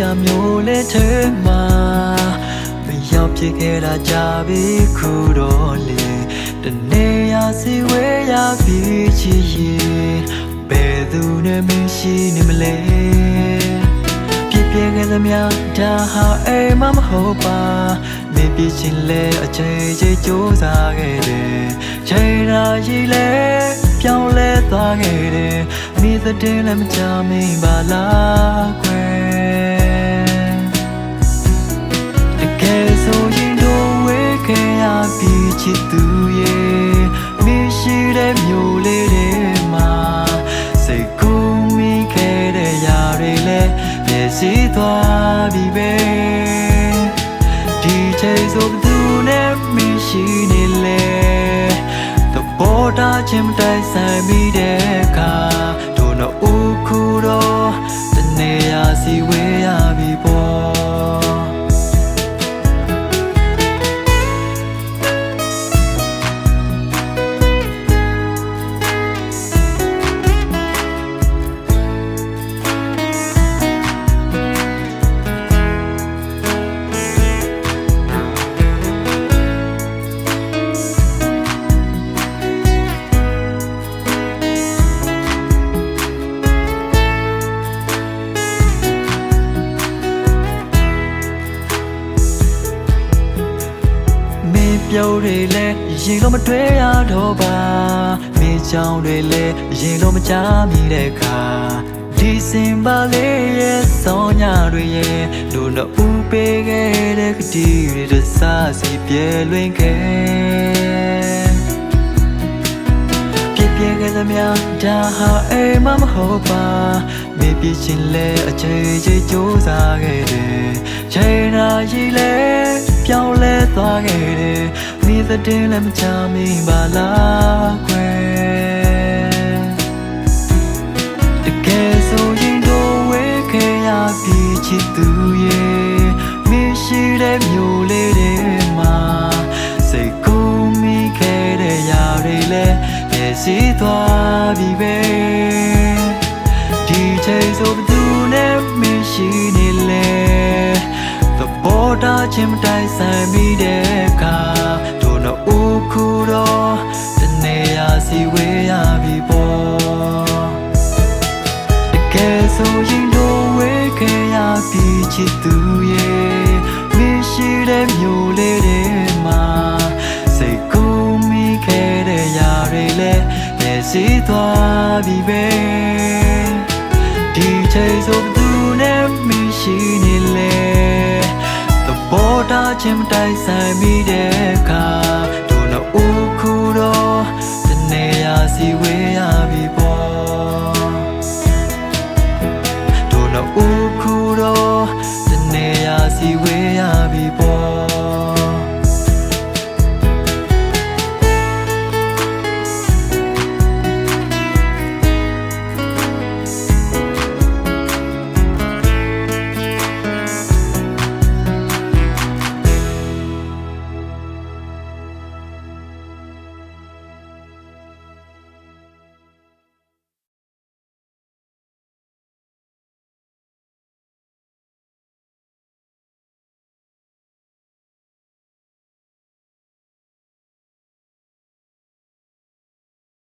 ရမျိုးလဲထဲမှာမရောက်ဖြစ်ခဲ့တာကြပြီခုတော့လေတနေရာစီဝဲရပြီးချီရင်ဘယ်သူနဲ့မရှိနေမလဲပြပြခဲ့သမျှဒါဟာအိမ်မမဟုတ်ပါနေပြချင်းလဲအချိန်ချင်းကြိုးစားခဲ့တယ်ချိန်သာရည်လဲပြောင်းလဲသွားခဲ့တယ်မိသတဲ့လည်းမကြမင်းပါလား ချစ်သူရဲ့မရှိတဲ့မျိုးလေးတွေမှာစိတ်ကူးမိခဲ့တဲ့ຢာတွေလည်းပြည့်စည်သွားပြီပဲဒီချိန်ဆိုဘယ်သူနဲ့မရှိနေလဲသဘောထားချင်းမတိုက်ဆိုင် မင်းပြောတွေလဲရင်တော့မတွေ့ရတော့ပါမင်းချောင်းတွေလဲရင်တော့မချမိတဲ့ခါဒီစင်ပါလေးရဲ့စောင်းညာတွေရဲ့တို့တော့ဦးပေးခဲ့တဲ့ကတိတွေတစားစီပြဲလွင်ခဲ့ပြည့်ပြည့်ခဲ့သမျှဒါဟာအိမ်မမဟုတ်ပါမေပြချင်းလဲအချိန်ချင်းစူးစားခဲ့တယ်ချိန်နာကြီးလဲပြောင်းလဲသွားခဲ့တယ် မိသတဲ့လည်းမချမင်းပါလားခွဲတကယ်ဆိုရင်တော့ဝေးခဲ့ရပြီးချစ်သူရဲ့မရှိတဲ့မျိုးလေးတွေမှာစိတ်ကူးမိခဲ့တဲ့ຢာတွေလည်းပြည့်စည်သွားပြီပဲဒီချိန်ဆိုဘယ်သူနဲ့မရှိနေလဲသဘောထားချင်းမတိုက်ဆိုင်မိတဲ့အခါ တို့တော့ဦးခုတော့တနေရာစီဝေးရပြီပေါ့တကယ်ဆိုရင်တော့ဝေးခဲ့ရပြီးချစ်သူရဲ့မရှိတဲ့မျိုးလေးတွေမှာစိတ်ကူးမိခဲ့တဲ့ຢာတွေလည်းပြည့်စည်သွားပြီပဲဒီချိန်ဆိုဘယ်သူနဲ့မရှိနေလဲသဘောထားချင်းမတိုက်ဆိုင်မိတဲ့အခါ